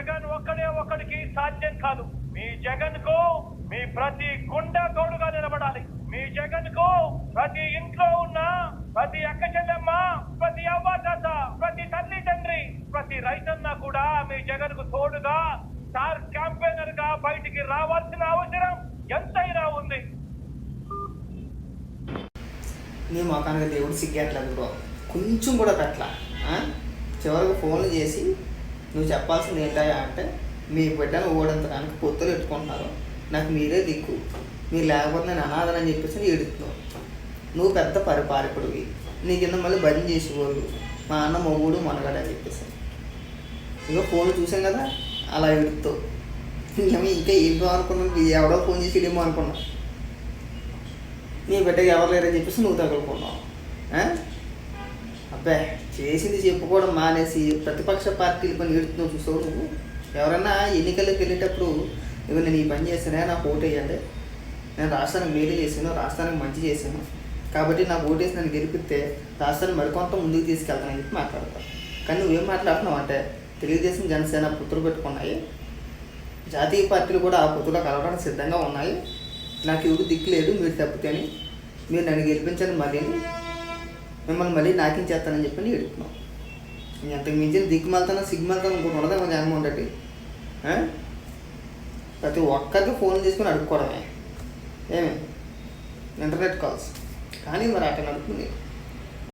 జగన్ ఒక్కడే ఒక్కడికి సాధ్యం కాదు. మీ జగన్కు మీ ప్రతి గుండె తోడుగా నిలబడాలి. మీ జగన్కు ప్రతి ఇంట్లో ఉన్న ప్రతి అక్క చెల్లెమ్మ ప్రతి అవ్వ తాత ప్రతి తల్లి తండ్రి ప్రతి రైతన్న కూడా మీ జగన్కు తోడుగా స్టార్ క్యాంపెయినర్గా బయటికి రావాల్సిన అవసరం ఎంతైనా ఉంది. నీ మొఖానికి దేవుడు సిగ్గట్లేదు బ్రో. కొంచెం కూడా పెట్టలా చివరికి ఫోన్లు చేసి నువ్వు చెప్పాల్సింది ఏంటయ్యా అంటే మీ బిడ్డను ఓడంతడానికి పొత్తులు పెట్టుకుంటున్నారు. నాకు మీరే దిక్కు. మీరు లేకపోతే నేను అనాథనని చెప్పేసి నీ నువ్వు పెద్ద పరిపాలకుడివి. నీ కింద మళ్ళీ భజన చేసేవాళ్ళు. మా అన్న మొగుడు మనగాడు అని చెప్పేసి. ఇక ఫోన్ చూసాం కదా అలా ఎడుతావు ఏమో ఇంకా ఏంటో అనుకున్నాను ఎవడో ఫోన్ చేసి ఏమో అనుకున్నావు. నీ బిడ్డకి ఎవరు లేరని చెప్పేసి నువ్వు తగులుకున్నావు. అబ్బే చేసింది చెప్పుకోవడం మానేసి ప్రతిపక్ష పార్టీలు పని ఎడుతున్నావు చూసావు నువ్వు? ఎవరన్నా ఎన్నికలకు వెళ్ళేటప్పుడు ఇవి నేను ఈ పని చేస్తానే నాకు ఓటు వేయండి. నేను రాష్ట్రానికి మేలు చేశాను రాష్ట్రానికి మంచి చేశాను. కాబట్టి నాకు ఓటేసి నన్ను గెలిపిస్తే రాష్ట్రాన్ని మరికొంత ముందుకు తీసుకెళ్తానని చెప్పి మాట్లాడతాను కానీ నువ్వేం మాట్లాడుతున్నావు అంటే తెలుగుదేశం జనసేన పుత్రులు పెట్టుకున్నాయి. జాతీయ పార్టీలు కూడా ఆ పొత్తులో కలవడానికి సిద్ధంగా ఉన్నాయి. నాకు ఎవరు దిక్కు లేదు మీరు తప్పితేని మీరు నన్ను గెలిపించండి మళ్ళీ మిమ్మల్ని మళ్ళీ నాకించేస్తానని చెప్పి నేను ఎడుతున్నాం ఎంతకు మించిన దిక్కుమాలతనం సిగ్గుమాలతనం ఇంకోటి ఉండదేమో జగన్మోహన్ రెడ్డి. ప్రతి ఒక్కరికి ఫోన్ తీసుకుని అడుక్కోవడమే. ఏమి? Internet calls. కానీ మరి అట్లా అడుగుతుంది